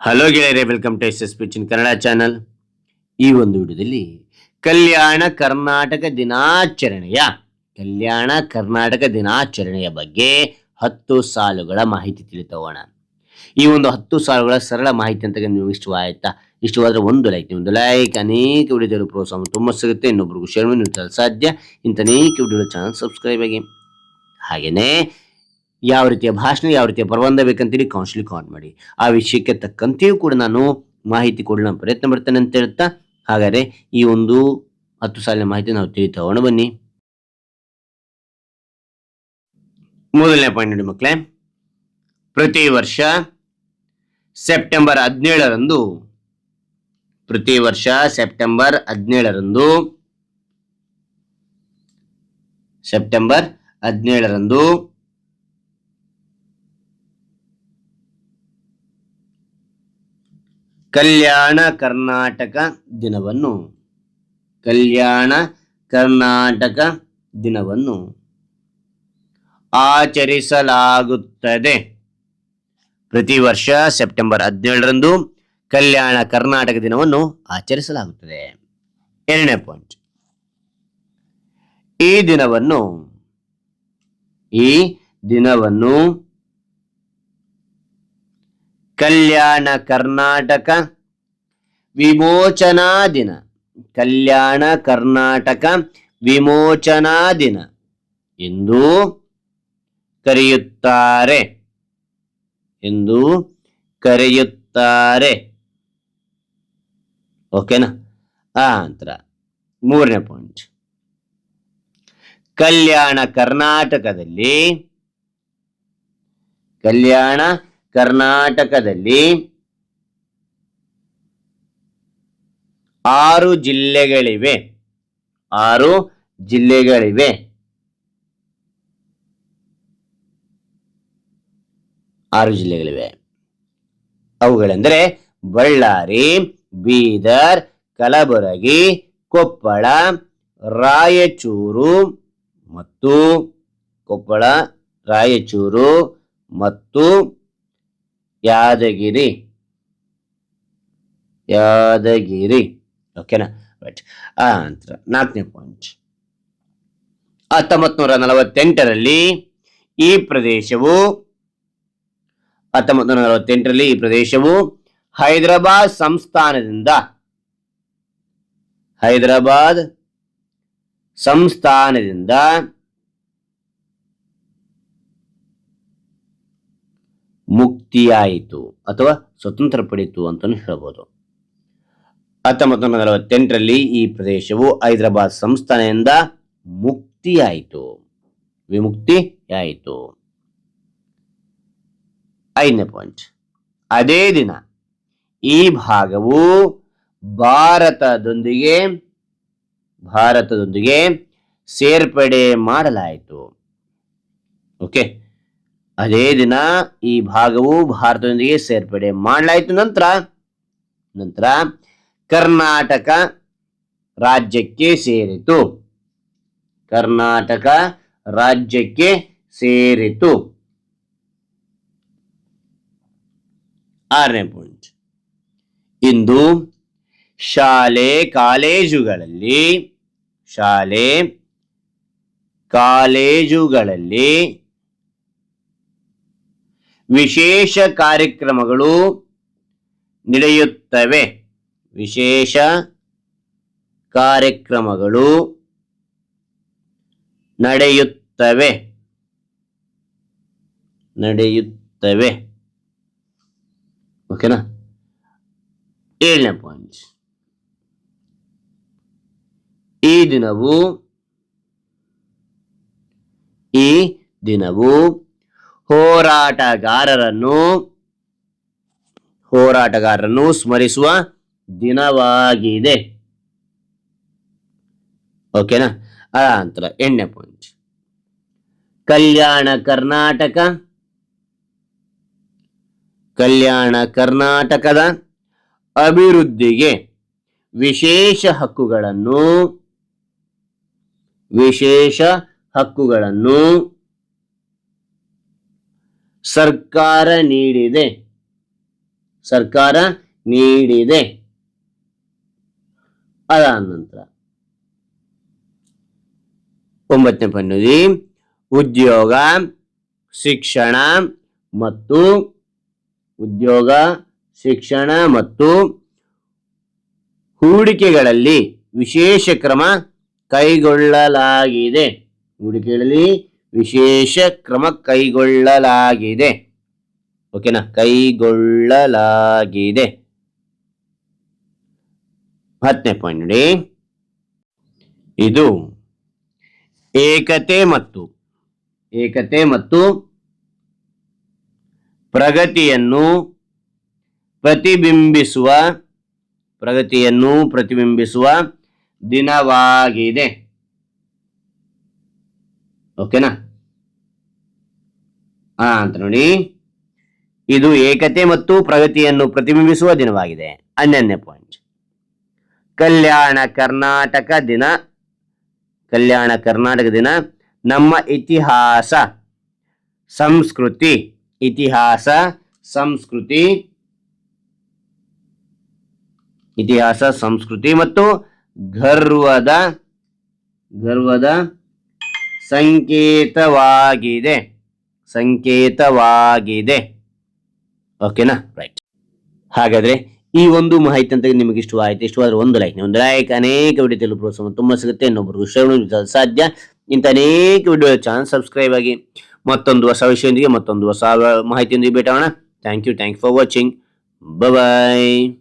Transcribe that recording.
Hello ಗೆಳೆಯರೇ welcome to S S ಪಿಚಿನ್ Kannada channel ಈ ಒಂದು ವಿಡಿಯೋದಲ್ಲಿ ಕಲ್ಯಾಣ ಕರ್ನಾಟಕ ದಿನಾಚರಣೆಯ, ಕಲ್ಯಾಣ ಕರ್ನಾಟಕ ದಿನಾಚರಣೆಯ ಬಗ್ಗೆ ಹತ್ತು ಸಾಲುಗಳ ಮಾಹಿತಿ ತಿಳಿತೋಣ ಈ ಒಂದು ಹತ್ತು ಸಾಲುಗಳ ಸರಳ ಮಾಹಿತಿ ಅಂತ ನಿಮಗೆ ಇಷ್ಟವಾಯ್ತಾ? ಇಷ್ಟವಾದ್ರೆ ಒಂದು ಲೈಕ್ ಒಂದು ಲೈಕ್ ಅನೇಕ ವಿಡಿಯೋದಲ್ಲಿ ಪ್ರೋತ್ಸಾಹ ತುಂಬ ಸಿಗುತ್ತೆ. ಇನ್ನೊಬ್ರಿಗೂ ಶೇರ್ ಮಾಡಿ ಸಾಧ್ಯ. ಇಂಥ ಅನೇಕ ವಿಡಿಯೋ ಚಾನಲ್ ಸಬ್ಸ್ಕ್ರೈಬ್ ಆಗಿ. ಹಾಗೇನೇ ಯಾವ ರೀತಿಯ ಭಾಷಣ, ಯಾವ ರೀತಿಯ ಪ್ರಬಂಧ ಬೇಕಂತೇಳಿ ಕೌನ್ಸಿಲ್ ಕಾಲ್ ಮಾಡಿ. ಆ ವಿಷಯಕ್ಕೆ ತಕ್ಕಂತೆಯೂ ಕೂಡ ನಾನು ಮಾಹಿತಿ ಕೊಡಲು ಪ್ರಯತ್ನ ಮಾಡ್ತೇನೆ ಅಂತ ಹೇಳ್ತಾ ಹಾಗಾದರೆ ಈ ಒಂದು ಹತ್ತು ಸಾಲಿನ ಮಾಹಿತಿ ನಾವು ತಿಳಿತೋಣ ಬನ್ನಿ. ಮೊದಲನೇ ಪಾಯಿಂಟ್ ನೋಡಿ ಮಕ್ಕಳೇ, ಪ್ರತಿ ವರ್ಷ ಸೆಪ್ಟೆಂಬರ್ ಹದಿನೇಳರಂದು, ಪ್ರತಿ ವರ್ಷ ಸೆಪ್ಟೆಂಬರ್ ಹದಿನೇಳರಂದು ಸೆಪ್ಟೆಂಬರ್ ಹದಿನೇಳರಂದು ಕಲ್ಯಾಣ ಕರ್ನಾಟಕ ದಿನವನ್ನು. ಕಲ್ಯಾಣ ಕರ್ನಾಟಕ ದಿನವನ್ನು ಆಚರಿಸಲಾಗುತ್ತದೆ. ಪ್ರತಿ ವರ್ಷ ಸೆಪ್ಟೆಂಬರ್ ಹದಿನೇಳರಂದು ಕಲ್ಯಾಣ ಕರ್ನಾಟಕ ದಿನವನ್ನು ಆಚರಿಸಲಾಗುತ್ತದೆ. ಎರಡನೇ ಪಾಯಿಂಟ್. ಈ ದಿನವನ್ನು ಈ ದಿನವನ್ನು ಕಲ್ಯಾಣ ಕರ್ನಾಟಕ ವಿಮೋಚನಾ ದಿನ. ಕಲ್ಯಾಣ ಕರ್ನಾಟಕ ವಿಮೋಚನಾ ದಿನ ಎಂದು ಕರೆಯುತ್ತಾರೆ. ಎಂದು ಕರೆಯುತ್ತಾರೆ. ಓಕೆನಾ ಆ ನಂತರ ಮೂರನೇ ಪಾಯಿಂಟ್ ಕಲ್ಯಾಣ ಕರ್ನಾಟಕದಲ್ಲಿ ಕಲ್ಯಾಣ ಕರ್ನಾಟಕದಲ್ಲಿ ಆರು ಜಿಲ್ಲೆಗಳಿವೆ. ಆರು ಜಿಲ್ಲೆಗಳಿವೆ. ಆರು ಜಿಲ್ಲೆಗಳಿವೆ. ಅವುಗಳೆಂದರೆ ಬಳ್ಳಾರಿ, ಬೀದರ್, ಕಲಬುರಗಿ, ಕೊಪ್ಪಳ, ರಾಯಚೂರು ಮತ್ತು ಕೊಪ್ಪಳ, ರಾಯಚೂರು ಮತ್ತು ಯಾದಗಿರಿ. ಯಾದಗಿರಿ. ಓಕೆನಾ ರೈಟ್ ನಂತರ ನಾಲ್ಕನೇ ಪಾಯಿಂಟ್ ಹತ್ತೊಂಬತ್ ನೂರ ನಲವತ್ತೆಂಟರಲ್ಲಿ ಈ ಪ್ರದೇಶವು ಹತ್ತೊಂಬತ್ತು ನೂರ ನಲವತ್ತೆಂಟರಲ್ಲಿ ಈ ಪ್ರದೇಶವು ಹೈದರಾಬಾದ್ ಸಂಸ್ಥಾನದಿಂದ ಹೈದರಾಬಾದ್ ಸಂಸ್ಥಾನದಿಂದ ಮುಕ್ತಿಯಾಯಿತು ಅಥವಾ ಸ್ವತಂತ್ರ ಪಡೆಯಿತು ಅಂತಲೂ ಹೇಳ್ಬೋದು. ಹತ್ತೊಂಬತ್ತು ನೂರ ನಲವತ್ತೆಂಟರಲ್ಲಿ ಈ ಪ್ರದೇಶವು ಹೈದರಾಬಾದ್ ಸಂಸ್ಥಾನದಿಂದ ಮುಕ್ತಿಯಾಯಿತು. ವಿಮುಕ್ತಿಯಾಯಿತು. ಐದನೇ ಪಾಯಿಂಟ್ ಅದೇ ದಿನ ಈ ಭಾಗವು ಭಾರತದೊಂದಿಗೆ ಭಾರತದೊಂದಿಗೆ ಸೇರ್ಪಡೆ ಮಾಡಲಾಯಿತು. ಓಕೆ ಅದೇ ದಿನ ಈ ಭಾಗವು ಭಾರತದೊಂದಿಗೆ ಸೇರ್ಪಡೆ ಮಾಡಲಾಯಿತು. ನಂತರ ನಂತರ ಕರ್ನಾಟಕ ರಾಜ್ಯಕ್ಕೆ ಸೇರಿತು. ಕರ್ನಾಟಕ ರಾಜ್ಯಕ್ಕೆ ಸೇರಿತು. ಆರನೇ ಪಾಯಿಂಟ್ ಇಂದು ಶಾಲೆ ಕಾಲೇಜುಗಳಲ್ಲಿ ಶಾಲೆ ಕಾಲೇಜುಗಳಲ್ಲಿ ವಿಶೇಷ ಕಾರ್ಯಕ್ರಮಗಳು ನಡೆಯುತ್ತವೆ. ವಿಶೇಷ ಕಾರ್ಯಕ್ರಮಗಳು ನಡೆಯುತ್ತವೆ. ನಡೆಯುತ್ತವೆ. ಓಕೆನಾ ಏಳನೇ ಪಾಯಿಂಟ್ ಈ ದಿನವು ಈ ದಿನವು ಹೋರಾಟಗಾರರನ್ನು ಹೋರಾಟಗಾರರನ್ನು ಸ್ಮರಿಸುವ ದಿನವಾಗಿದೆ. ಓಕೆನಾ? ಅದಾನಂತರ ಎಣ್ಣೆ ಪಾಯಿಂಟ್ ಕಲ್ಯಾಣ ಕರ್ನಾಟಕ. ಕಲ್ಯಾಣ ಕರ್ನಾಟಕದ ಅಭಿವೃದ್ಧಿಗೆ ವಿಶೇಷ ಹಕ್ಕುಗಳನ್ನು ವಿಶೇಷ ಹಕ್ಕುಗಳನ್ನು ಸರ್ಕಾರ ನೀಡಿದೆ. ಸರ್ಕಾರ ನೀಡಿದೆ. ಅದಾದ ನಂತರ ಒಂಬತ್ತನೇ ಪನ್ನುದಿ ಉದ್ಯೋಗ, ಶಿಕ್ಷಣ ಮತ್ತು ಉದ್ಯೋಗ, ಶಿಕ್ಷಣ ಮತ್ತು ಹೂಡಿಕೆಗಳಲ್ಲಿ ವಿಶೇಷ ಕ್ರಮ ಕೈಗೊಳ್ಳಲಾಗಿದೆ. ಹೂಡಿಕೆಗಳಲ್ಲಿ ವಿಶೇಷ ಕ್ರಮ ಕೈಗೊಳ್ಳಲಾಗಿದೆ. ಓಕೆನಾ? ಕೈಗೊಳ್ಳಲಾಗಿದೆ. ಹತ್ತನೇ ಪಾಯಿಂಟ್ ನೋಡಿ. ಇದು ಏಕತೆ ಮತ್ತು ಏಕತೆ ಮತ್ತು ಪ್ರಗತಿಯನ್ನು ಪ್ರತಿಬಿಂಬಿಸುವ ಪ್ರಗತಿಯನ್ನು ಪ್ರತಿಬಿಂಬಿಸುವ ದಿನವಾಗಿದೆ. ಓಕೆನಾ? ಆ ಅಂತ ನೋಡಿ. ಇದು ಏಕತೆ ಮತ್ತು ಪ್ರಗತಿಯನ್ನು ಪ್ರತಿಬಿಂಬಿಸುವ ದಿನವಾಗಿದೆ. ಹನ್ನೊಂದನೇ ಪಾಯಿಂಟ್ ಕಲ್ಯಾಣ ಕರ್ನಾಟಕ ದಿನ. ಕಲ್ಯಾಣ ಕರ್ನಾಟಕ ದಿನ. ನಮ್ಮ ಇತಿಹಾಸ, ಸಂಸ್ಕೃತಿ ಇತಿಹಾಸ ಸಂಸ್ಕೃತಿ ಇತಿಹಾಸ, ಸಂಸ್ಕೃತಿ ಮತ್ತು ಗರ್ವದ ಗರ್ವದ ಸಂಕೇತವಾಗಿದೆ. ಸಂಕೇತವಾಗಿದೆ. ಓಕೆನಾ ರೈಟ್ ಹಾಗಾದ್ರೆ ಈ ಒಂದು ಮಾಹಿತಿ ಅಂತ ನಿಮಗೆ ಇಷ್ಟವಾಯಿತು ಇಷ್ಟವಾದ್ರೆ ಒಂದು ಲೈಕ್ ಒಂದು ಲೈಕ್ ಅನೇಕ ವಿಡಿಯೋ ತಿಳಿದು ಪ್ರೋತ್ಸಾಹ ತುಂಬ ಸಿಗುತ್ತೆ. ಇನ್ನೊಬ್ಬರು ವಿಷಯಗಳು ಸಾಧ್ಯ. ಇಂಥ ಅನೇಕ ವಿಡಿಯೋ ಚಾನಲ್ ಸಬ್ಸ್ಕ್ರೈಬ್ ಆಗಿ ಮತ್ತೊಂದು ಹೊಸ ವಿಷಯದೊಂದಿಗೆ ಮತ್ತೊಂದು ಹೊಸ ಮಾಹಿತಿಯೊಂದಿಗೆ ಭೇಟಾಗೋಣ thank you thank for watching bye